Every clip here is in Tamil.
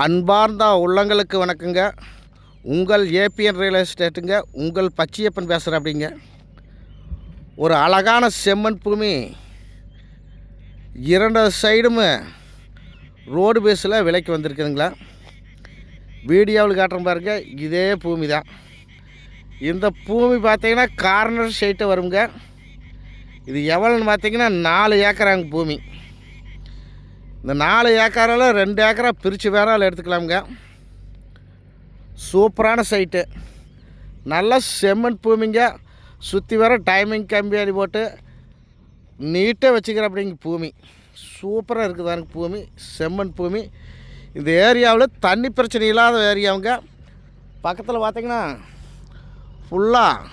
அன்பார்ந்த உள்ளங்களுக்கு வணக்கங்க. உங்கள் ஏபிஎன் ரியல் எஸ்டேட்டுங்க உங்கள் பச்சையப்பன் பேசுகிற அப்படிங்க ஒரு அழகான செம்மண் பூமி இரண்டு சைடும் ரோடு பேஸில் விலைக்கு வந்திருக்குதுங்களா. வீடியோவில் காட்டுறேன் பாருங்க இதே பூமி தான் இந்த பூமி பார்த்தீங்கன்னா கார்னர் ஷைட்டை வருங்க. இது எவ்வளோன்னு பார்த்தீங்கன்னா நாலு ஏக்கராங்க பூமி. இந்த நாலு ஏக்கரால் ரெண்டு ஏக்கரா பிரித்து வேறால் எடுத்துக்கலாமுங்க. சூப்பரான சைட்டு நல்ல செம்மண் பூமிங்க. சுற்றி வர டைமிங் கம்பி அடி போட்டு நீட்டாக வச்சுக்கிற அப்படிங்க பூமி. சூப்பராக இருக்குது எனக்கு பூமி. செம்மண் பூமி. இந்த ஏரியாவில் தண்ணி பிரச்சனை இல்லாத ஏரியாவுங்க. பக்கத்தில் பார்த்திங்கன்னா ஃபுல்லாக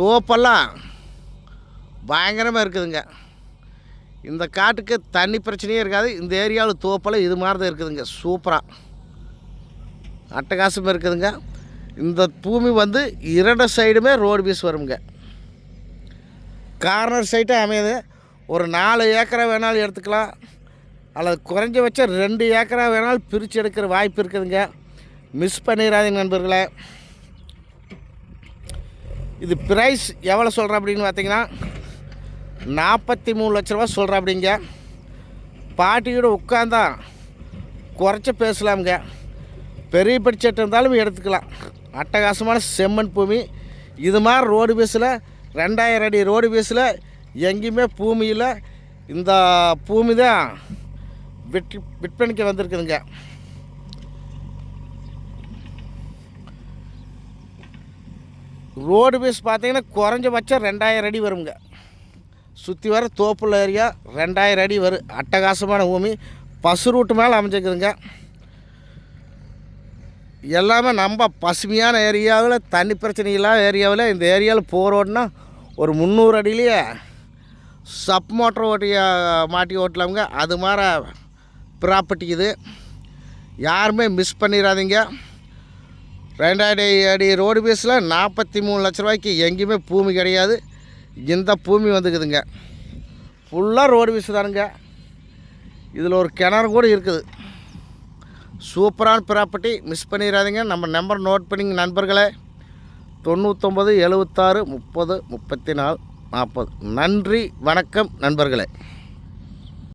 தோப்பெல்லாம் பயங்கரமாக இருக்குதுங்க. இந்த காட்டுக்கு தண்ணி பிரச்சனையே இருக்காது. இந்த ஏரியாவில் தோப்பெல்லாம் இது மாதிரி தான் இருக்குதுங்க. சூப்பராக அட்டகாசமாக இருக்குதுங்க. இந்த பூமி வந்து இரண்டு சைடுமே ரோடு பீஸ் வருங்க. கார்னர் சைட்டே அமையுது. ஒரு நாலு ஏக்கரை வேணாலும் எடுத்துக்கலாம். அல்லது குறைஞ்சபட்சம் ரெண்டு ஏக்கரா வேணாலும் பிரித்து எடுக்கிற வாய்ப்பு இருக்குதுங்க. மிஸ் பண்ணிடாதீங்க நண்பர்களே. இது ப்ரைஸ் எவ்வளோ சொல்கிறேன் அப்படின்னு பார்த்தீங்கன்னா நாற்பத்தி மூணு லட்ச ரூபா சொல்கிறேன் அப்படிங்க பாட்டியோட உட்காந்தா குறைச்சி பேசலாமுங்க. பெரிய பட்ஜெட் இருந்தாலும் எடுத்துக்கலாம். அட்டகாசமான செம்மண் பூமி. இது மாதிரி ரோடு பேஸில் ரெண்டாயிரம் அடி ரோடு பேஸில் எங்கேயுமே பூமியில் இந்த பூமி தான் விற்று விற்பனைக்கு வந்திருக்குதுங்க. ரோடு பேஸ் பார்த்தீங்கன்னா குறைஞ்சபட்சம் ரெண்டாயிரம் அடி வருங்க. சுற்றி வர தோப்புள்ள ஏரியா ரெண்டாயிரம் அடி வரும் அட்டகாசமான பூமி. பசு ரூட்டு மேலே அமைஞ்சிக்குதுங்க எல்லாமே நம்ம பசுமையான ஏரியாவில் தண்ணி பிரச்சனை இல்லாத ஏரியாவில் இந்த ஏரியாவில் போகிறோன்னா ஒரு முந்நூறு அடியிலேயே சப் மோட்டர் ஓட்டி மாட்டி ஓட்டலாமுங்க. அது மாதிரி ப்ராப்பர்ட்டி இது. யாருமே மிஸ் பண்ணிடாதீங்க ரெண்டாயிரம் அடி ரோடு பேஸில் நாற்பத்தி மூணு லட்ச ரூபாய்க்கு எங்கேயுமே பூமி கிடையாது. இந்த பூமி வந்துக்குதுங்க. ஃபுல்லாக ரோடு வீசு தானுங்க. இதில் ஒரு கிணறு கூட இருக்குது. சூப்பரான ப்ராப்பர்ட்டி மிஸ் பண்ணிடாதீங்க நம்ம நம்பர் நோட் பண்ணிங்க நண்பர்களே. தொண்ணூற்றொம்பது எழுபத்தாறு முப்பது முப்பத்தி நாலு நாற்பது. நன்றி வணக்கம் நண்பர்களே.